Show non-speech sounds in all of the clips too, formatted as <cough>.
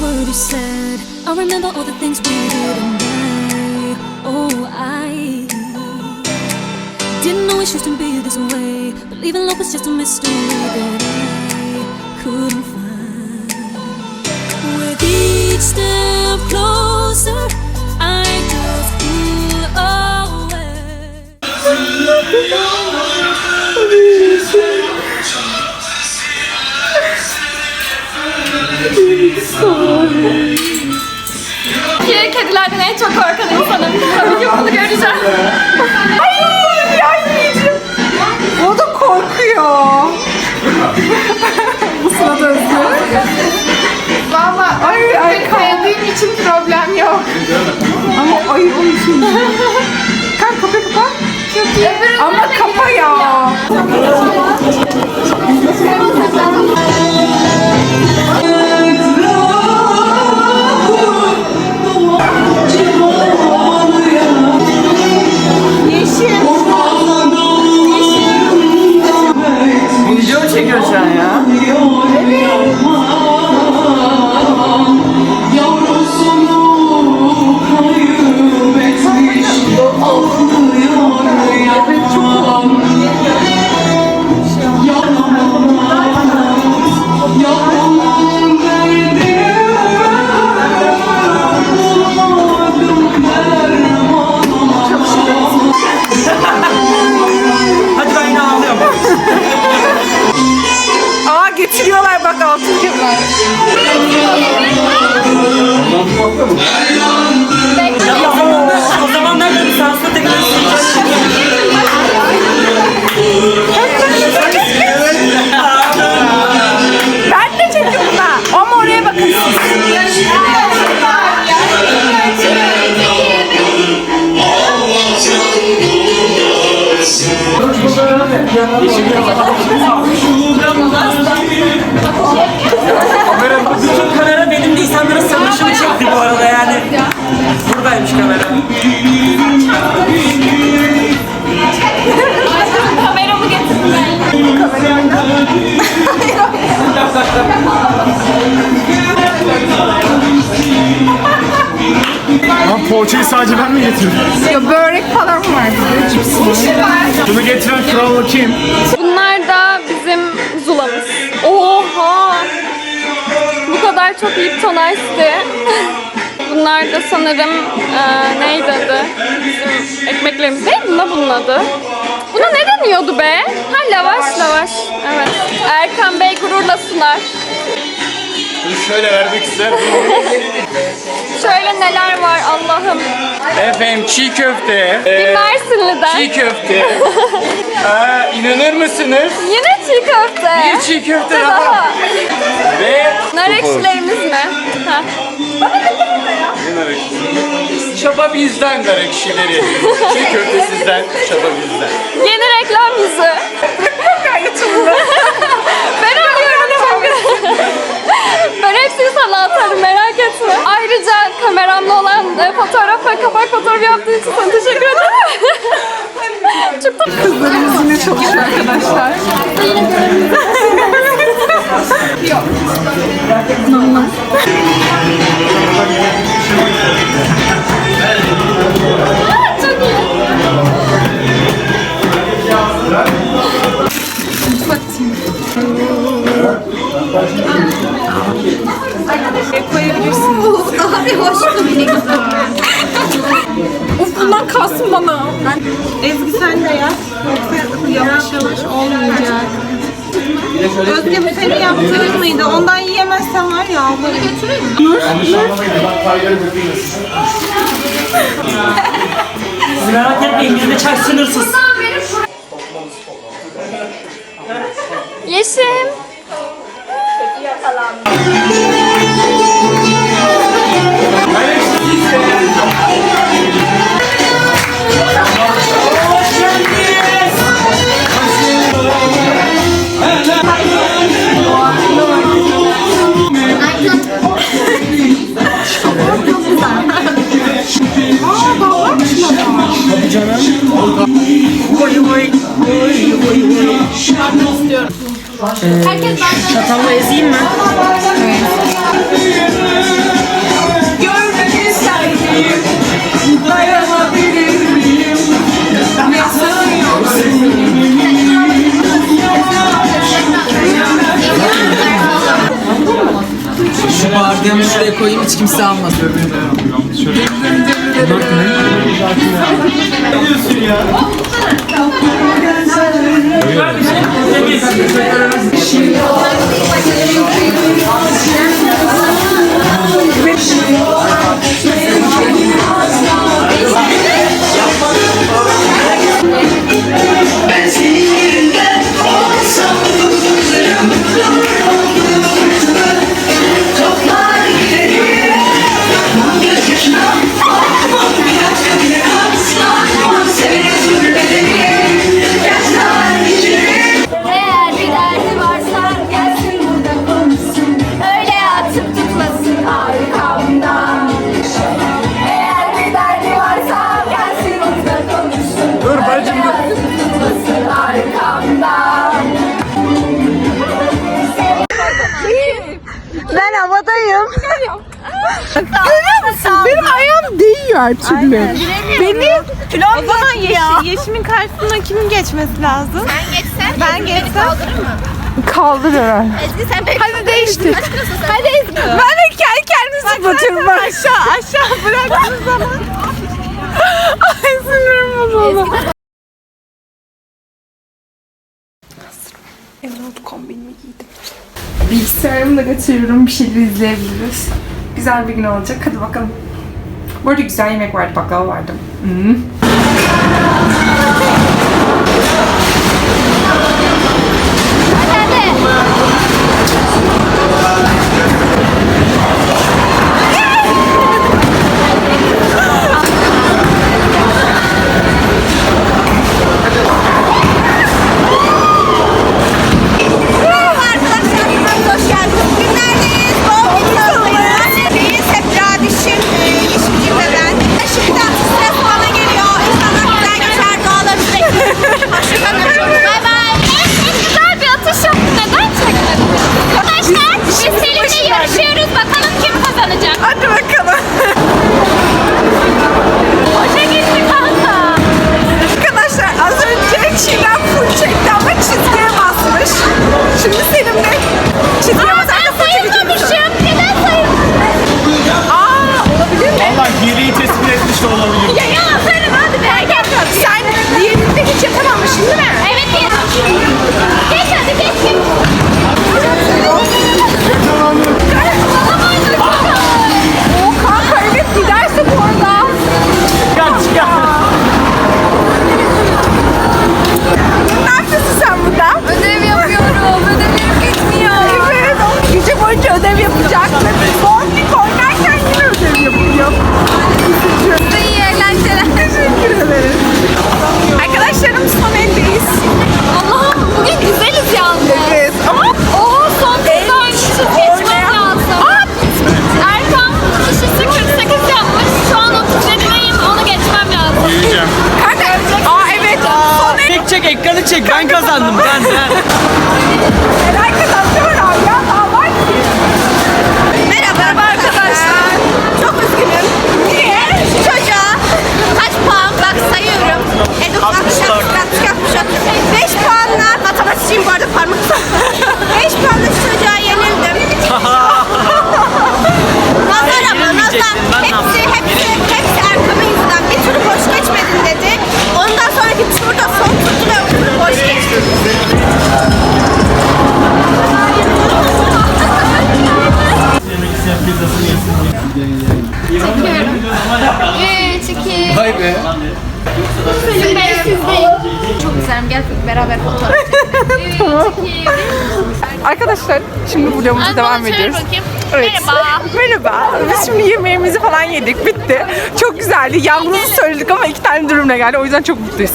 word you said. I remember all the things we did and I, oh, I didn't know it shouldn't be this way. But leaving love was just a mystery that I couldn't find. With each step closer, I just pull away. Ki kedilerden en çok korkan insanım. Tabii ki bunu göreceğim. Ay anneciğim. O da korkuyor. Bu sırada Özgür. Valla Ay ay sevdiğim için problem yok. Ama ay onun için. Kalk kapıyı kapa. Ama kapa ya. Aa getiriyorlar bak altın kemler. Bütün kamera benim de insanların sarılışını çekti bu arada yani. Buradaymış kamera. Poğaçayı sadece ben mi getirdim? Ya börek falan var. Cips var. Bunu getiren kral kim? Bunlar da bizim zulamız. Oha! Bu kadar çok Lipton Ice'di. Bunlar da sanırım eee neydi adı? Bizim ekmeklerimiz değil mi bunun adı? Buna ne deniyordu be? Ha lavaş lavaş. Evet. Erkan Bey gururla sunar. Bunu şöyle vermek ister. Şöyle neler var Allah'ım. Efendim çiğ köfte. Bir Ee, Mersinli'den. çiğ köfte. <laughs> Aa, inanır mısınız? Yine çiğ köfte. Bir çiğ köfte Bir daha. Ve Nar ekşilerimiz mi? Ha. çaba bizden dar ekşileri. çiğ köfte sizden, çaba bizden. Yeni reklam yüzü. <laughs> ben alıyorum çünkü. ben hepsini sana atarım merak etme. Ayrıca kameramla olan e, fotoğraf ve kapak fotoğrafı yaptığın için sana teşekkür ederim. <laughs> Çok tatlı. Kızlarımız yine çalışıyor arkadaşlar. <laughs> <laughs> götüreyim mi? Siz merak etmeyin bizde çay sınırsız. Yeşim. Vıy vıy vıy vıy vıy. İstiyorum. Ee, şu çatalla ezeyim mi? Evet. Görmek isterdim. Dayanabilir miyim? Nasıl yoksun? Şu bardağımı şuraya koyayım hiç kimse almasın. Bunlar ne? Eğer her türlü. Benim o zaman yeşil, yeşimin karşısına kimin geçmesi lazım? Sen geçsen Ben geçsem- kaldırır mı? Kaldır herhalde. Ezgi sen pek Hadi değiştir. Hadi Ezgi Ben de kendi kendimi zıplatıyorum. Aşağı aşağı bıraktığın <laughs> zaman. Ay sinirim bozuldu. Emin oldu kombinimi giydim. Bilgisayarımı da götürüyorum. Bir şeyler izleyebiliriz. Güzel bir gün olacak. Hadi bakalım. Bu arada güzel yemek vardı. Arkadaşlar şimdi vlogumuza devam ediyoruz. Evet. Merhaba. Merhaba. Biz şimdi yemeğimizi falan yedik. Bitti. Çok güzeldi. Yalnız söyledik ama iki tane dürümle geldi. O yüzden çok mutluyuz.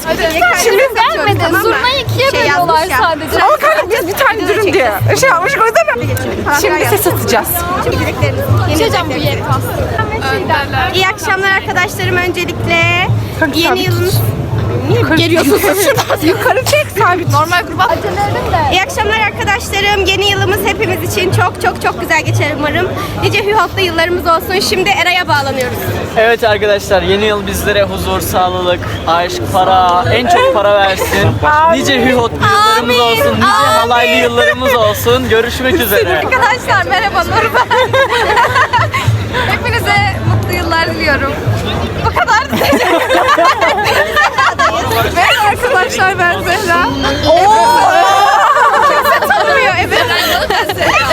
Şimdi Gelmedi. Zurnayı ikiye Şey bölüyorlar ya. sadece. ama kanka biz bir tane dürüm diye şey yapmıştık. O yüzden şimdi ses atacağız. Şimdi Hocam bu yetmez. İyi akşamlar arkadaşlarım öncelikle. Kanka Yeni yılınız... Niye geliyorsun şuradan? <laughs> Yukarı çek sabit. Normal gruba. Acelerim de. İyi akşamlar arkadaşlarım. Yeni yılımız hepimiz için çok çok çok güzel geçer umarım. Nice hühotlu yıllarımız olsun. Şimdi Eray'a bağlanıyoruz. Evet arkadaşlar yeni yıl bizlere huzur, sağlılık, aşk, para, en çok para versin. <laughs> Nice hühotlu yıllarımız Amin, olsun, nice amin. halaylı yıllarımız olsun. Görüşmek üzere. Arkadaşlar merhaba Nur <laughs> ben. yıllar diliyorum. Bu kadar. Merhaba arkadaşlar ben Zehra. Kimse tanımıyor evet.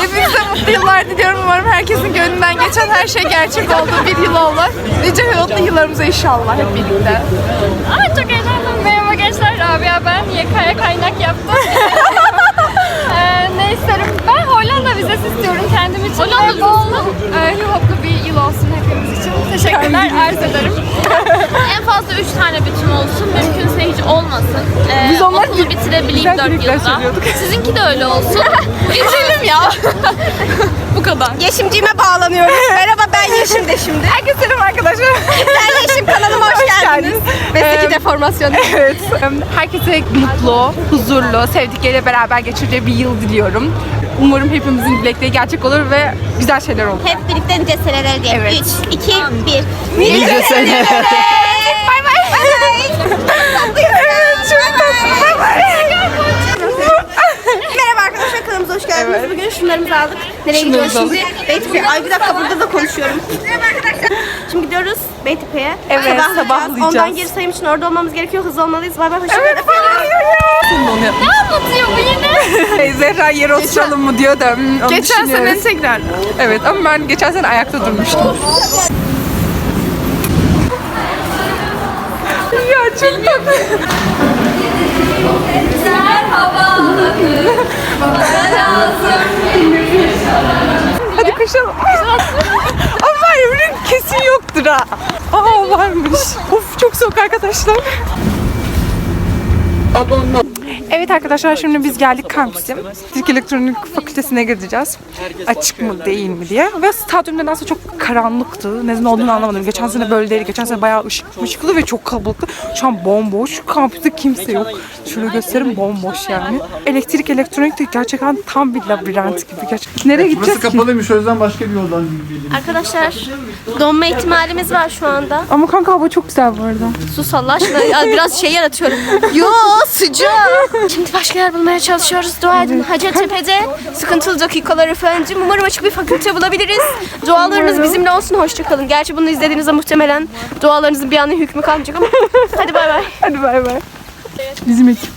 Hepinize mutlu yıllar diliyorum. Umarım herkesin gönlünden geçen her şey gerçek oldu. Bir yıl olur. Nice mutlu yıllarımıza inşallah hep birlikte. Aa, çok heyecanlıyım. Merhaba gençler. Rabia ben. YK'ya kaynak yaptım. <laughs> ee, ne isterim? Ben Hollanda vizesi istiyorum kendim için. Hollanda bol e, hip bir yıl olsun hepimiz için. Teşekkürler. Arz ederim. <laughs> En fazla 3 tane bütün olsun. Mümkünse hiç olmasın. Ee, Biz onlar okulu bitirebileyim 4 dilekler yılda. söylüyorduk. <laughs> Sizinki de öyle olsun. Geçelim ya. <laughs> Bu kadar. Yeşimciğime bağlanıyorum. <laughs> Merhaba ben Yeşim de şimdi. Herkese selam arkadaşlar. Ben Yeşim kanalıma hoş, geldiniz. Mesleki deformasyon. Evet. Herkese mutlu, huzurlu, sevdikleriyle beraber geçireceği bir yıl diliyorum. Umarım hepimizin dilekleri gerçek olur ve güzel şeyler olur. Hep birlikte nice seneler diye. Evet. 3, 2, 1. Nice seneler. Bay bay. Çok tatlı. Bay bay. Merhaba arkadaşlar kanalımıza hoş geldiniz. Bugün şunlarımızı aldık. Nereye gidiyoruz şimdi? Beytepe. Ay bir dakika burada da konuşuyorum. Merhaba arkadaşlar. Şimdi gidiyoruz Beytepe'ye. Evet, Sabahlayacağız. sabahlayacağız. Ondan geri sayım için orada olmamız gerekiyor. Hızlı olmalıyız. Bay bay. Hoşçakalın. Evet, Ne anlatıyor bu yine? <laughs> Zehra yere oturalım mı diyor da hmm, onu Geçen sene tekrar. Evet ama ben geçen sene ayakta durmuştum. ya çok tatlı. Hadi koşalım. Ama bunun kesin yoktur ha. Aa varmış. Of çok soğuk arkadaşlar. Evet arkadaşlar şimdi biz geldik kampüse. Fizik Elektronik Fakültesine gideceğiz. Açık mı değil mi diye. Ve stadyum nedense çok karanlıktı. Neden olduğunu anlamadım. Geçen sene böyle değildi. Geçen sene bayağı ışıklı ışıklı ve çok kalabalıktı. Şu an bomboş. Kampüste kimse yok. Şöyle göstereyim bomboş yani. Elektrik elektronik de gerçekten tam bir labirent gibi. Gerçekten. Nereye Burası gideceğiz ki? kapalıymış o yüzden başka bir yoldan gidelim. Arkadaşlar donma ihtimalimiz var şu anda. Ama kanka hava çok güzel bu arada. Sus Allah aşkına. Ya biraz şey yaratıyorum. Yo sıcak. Şimdi başka yer bulmaya çalışıyoruz. Dua edin. Hacettepe'de sıkıntılı dakikalar efendim. Umarım açık bir fakülte bulabiliriz. Dualarınız bizimle olsun. Hoşçakalın. Gerçi bunu izlediğinizde muhtemelen dualarınızın bir anı hükmü kalmayacak ama. <laughs> Hadi bay bay. Hadi bay bay. Bizim ekip.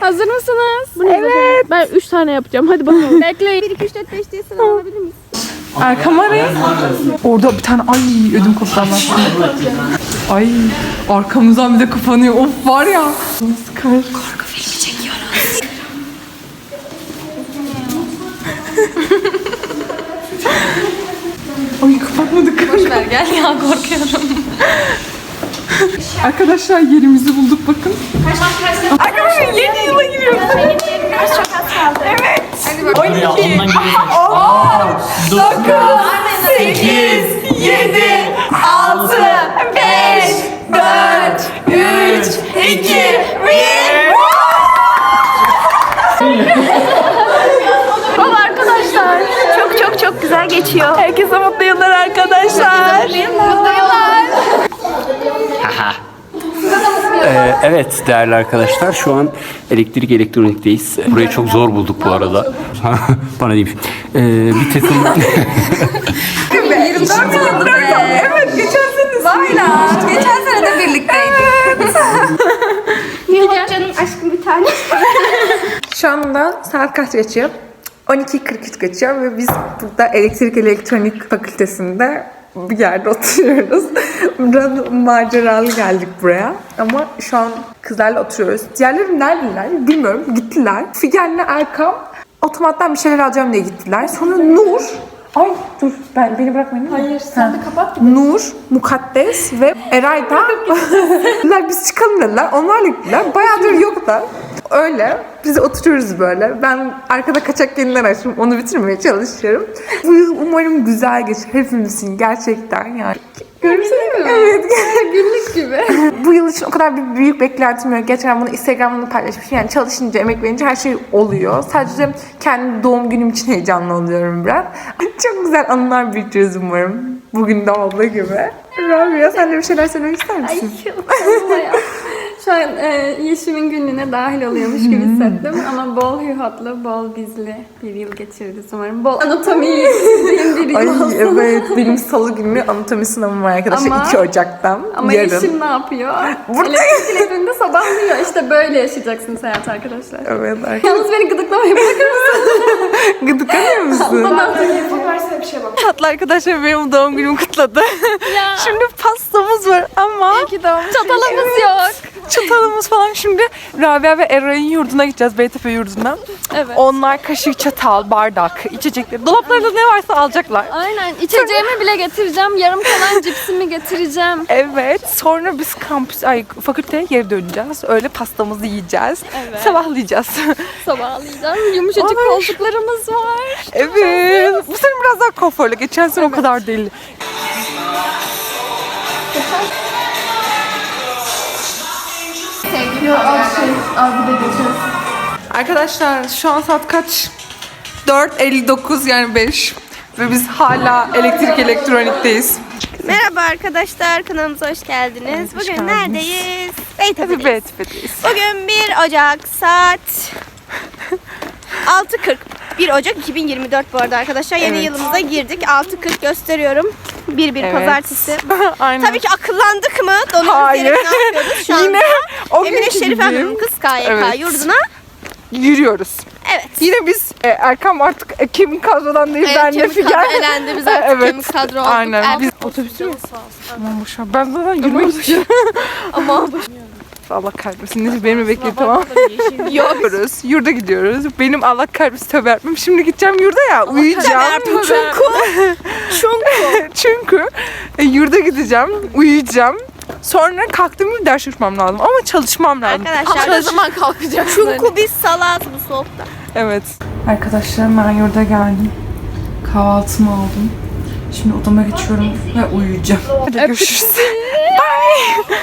Hazır mısınız? evet. Ben 3 tane yapacağım. Hadi bakalım. <laughs> Bekleyin. 1, 2, 3, 4, 5 diye sıra alabilir miyiz? Arkama arayın. Orada bir tane ay ödüm koptu. <laughs> Ay arkamızdan bir de kapanıyor. Of var ya. Nasıl kar? Korku filmi çekiyoruz. <laughs> Ay kapatmadık. Boş ver gel ya korkuyorum. Arkadaşlar yerimizi bulduk bakın. Arkadaşlar yeni yıla giriyoruz. Çok az kaldı. Evet. 12, Ya ondan geliyorsun. 10, 9, 8, 7, 3, 2, 1. Baba arkadaşlar çok çok çok güzel geçiyor. Herkese mutlu yıllar arkadaşlar. Mutlu yıllar. Ee, evet değerli arkadaşlar şu an elektrik elektronikteyiz. Burayı çok zor bulduk bu arada. <laughs> Bana değil. Ee, bir takım <laughs> 24 yıldır Evet geçen sene. Vayla. Geçen sene de birlikteydik. Canım aşkım bir tane. Anda saat kaç geçiyor? 12.43 geçiyor ve biz burada elektrik elektronik fakültesinde bir yerde oturuyoruz. <laughs> Biraz maceralı geldik buraya. Ama şu an kızlarla oturuyoruz. Diğerleri neredeler bilmiyorum. Gittiler. Figen'le Erkam otomattan bir şeyler alacağım diye gittiler. Sonra Nur Ay dur ben beni bırakmayın. Hayır sen de kapat. Nur, Mukaddes ve Eray da dediler <laughs> biz çıkalım dediler. Onlarla gittiler. Bayağıdır yoklar. Öyle. Biz oturuyoruz böyle. Ben arkada kaçak yayınlar açtım. Onu bitirmeye çalışıyorum. Bu yıl umarım güzel geçer. Hepimizin gerçekten yani. Görürsene mi? Evet. <laughs> Günlük gibi. <laughs> Bu yıl için o kadar bir büyük beklentim yok. Geçen bunu Instagram'da paylaşmışım. Yani çalışınca, emek verince her şey oluyor. Sadece kendi doğum günüm için heyecanlı oluyorum biraz. Çok güzel anılar biriktiririz umarım. Bugün de olduğu gibi. Rabia sen de bir şeyler söylemek ister misin? Şu an e, Yeşim'in günlüğüne dahil oluyormuş gibi hissettim <laughs> ama bol hühotlu, bol bizli bir yıl geçiririz umarım. Bol anatomiyi izlediğim bir yıl Ay evet benim salı günü anatomi sınavım var arkadaşlar Ama- 2 Ocak'tan. Ama yarın. Yeşim ne yapıyor? <laughs> Burada- Elektrik elektriğinde sabahlıyor. İşte böyle yaşayacaksınız hayat arkadaşlar. Evet arkadaşlar. Yalnız beni gıdıklamayı bırakır mısın? <laughs> Gıdıklanıyor musun? Tatlı arkadaşlar benim doğum günümü kutladı. Şimdi pastamız var ama Çatalımız yok. Çatalımız falan. Şimdi Rabia ve Eray'ın yurduna gideceğiz. Beytepe yurduna. Evet. Onlar kaşık, çatal, bardak, içecekleri. Dolaplarında ne varsa alacaklar. Aynen. İçeceğimi bile getireceğim. Yarım kalan cipsimi getireceğim. Evet. Sonra biz kampüs, ay fakülteye geri döneceğiz. Öyle pastamızı yiyeceğiz. Evet. Sabahlayacağız. Sabahlayacağım. Yumuşacık Ay. koltuklarımız var. evet. Bu sene biraz daha konforlu. Geçen sene o kadar değil. Arkadaşlar şu an saat kaç? 4.59 yani 5. Ve biz hala elektrik elektronikteyiz. Merhaba arkadaşlar kanalımıza hoş geldiniz. hoş Bugün geldiniz. neredeyiz? Beytepe'deyiz. Beytepe'deyiz. Bugün 1 Ocak saat <laughs> 6.40. 1 Ocak 2024 bu arada arkadaşlar. Yeni Evet. yılımıza girdik. 6.40 gösteriyorum. 1 1 Evet. pazartesi. <laughs> Aynen. Tabii ki akıllandık mı? Donumuz Hayır. ne yapıyoruz şu anda? Yine o Emine günkü Şerif gibi Hanım'ın kız KYK Evet. yurduna. yürüyoruz. Evet. Yine biz e, Erkam artık e, kemik kadrodan değil ben de kemik Figen. kadro elendi. Biz artık <laughs> Evet. kemik kadro olduk. Aynen. Biz otobüsü mü? Aman boşver. Ben zaten yürümek istiyorum. Ama Allah kahretmesin. Benimle bekleyin tamam. Gidiyoruz. <laughs> Yurda gidiyoruz. Benim Allah kahretmesin tövbe etmem. Şimdi gideceğim yurda ya. uyuyacağım. Çünkü Çünkü. <laughs> Çünkü e, yurda gideceğim. Uyuyacağım. Sonra kalktığım gibi ders çalışmam lazım. Ama çalışmam lazım. Arkadaşlar ne zaman kalkacaksın? Çünkü biz salaz bu soğukta. Evet. Arkadaşlar ben yurda geldim. Kahvaltımı aldım. Şimdi odama geçiyorum ve uyuyacağım. Hadi görüşürüz. Bye.